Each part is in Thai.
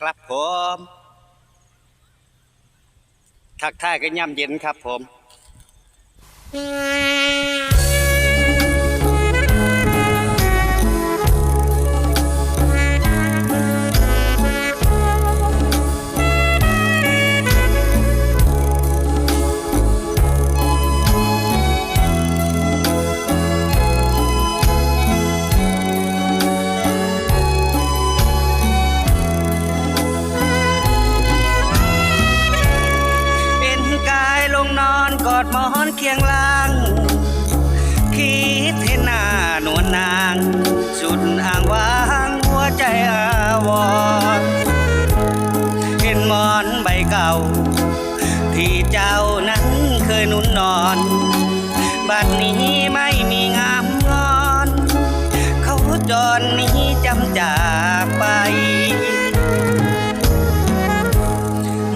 ครับผมทักทายกันย่ำเย็นครับผม กอดหมอนเคียงล่าง คิดเห็นหน้านวลนาง สุดอ่างวางหัวใจอาวรเห็นหมอนใบเก่า ที่เจ้านั้นเคยนุ่นนอน บัดนี้ไม่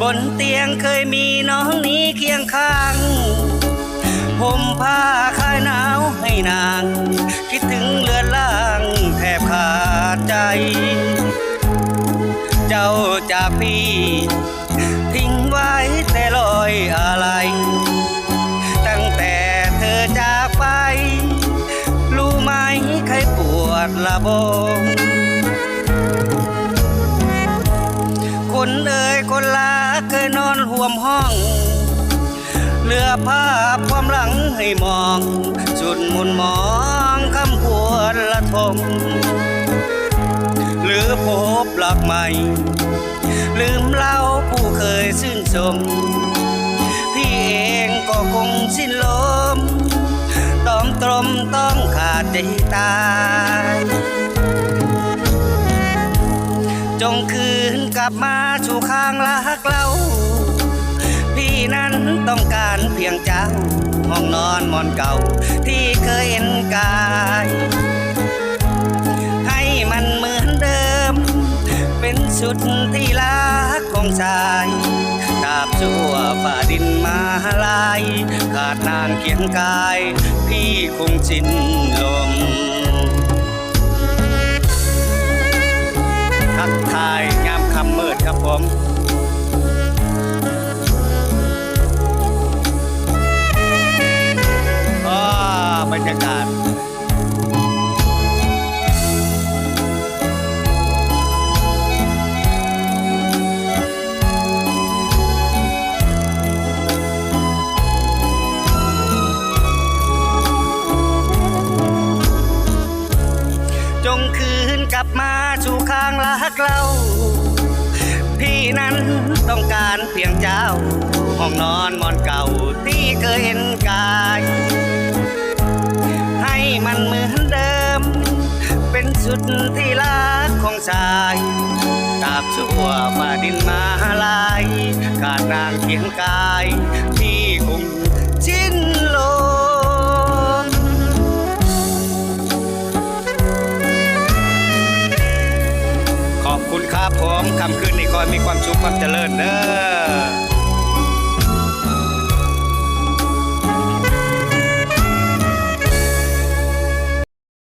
บนเตียงเคยมีน้องนี้เคียงข้างผมผ้าคลายหนาวให้นาง คิดถึงเลือนล่างแทบขาดใจ เจ้าจากพี่ ทิ้งไว้แต่ลอยอะไร ตั้งแต่เธอจากไป รู้ไหมใครปวดระบมคนเอ่ยคนลา ยนอนห่วมห้องเหลือภาพความหลังให้มองสุดมุนมองคำพวนละทม หรือพบหลักใหม่ ลืมเล่าผู้เคยชื่นชม พี่เองก็คงสิ้นลมตอมตรมต้องขาดใจตาย ลับมาสู่ข้างรักเราพี่นั้นต้องการเพียงเจ้าห้องนอนมอนเก่า ที่เคยเห็นกาย ให้มันเหมือนเดิม เป็นสุดที่รักของชายตาบชั่วฝ่าดินมาลาย ขาดนางเคียงกาย พี่คงสิ้นล ผมอ๋อบรรยากาศจงคืนกลับมาสู่ข้างรักเรา นั้นต้องการเพียงเจ้า ห้องนอนมอนเก่าที่เคยเห็นกาย ให้มันเหมือนเดิม เป็นสุดที่รักของชายตราบชั่วฝ่าดินมาลายขาดนางเคียงกาย ผมคำคืนนี้คอยมีความสุขความเจริญเด้อ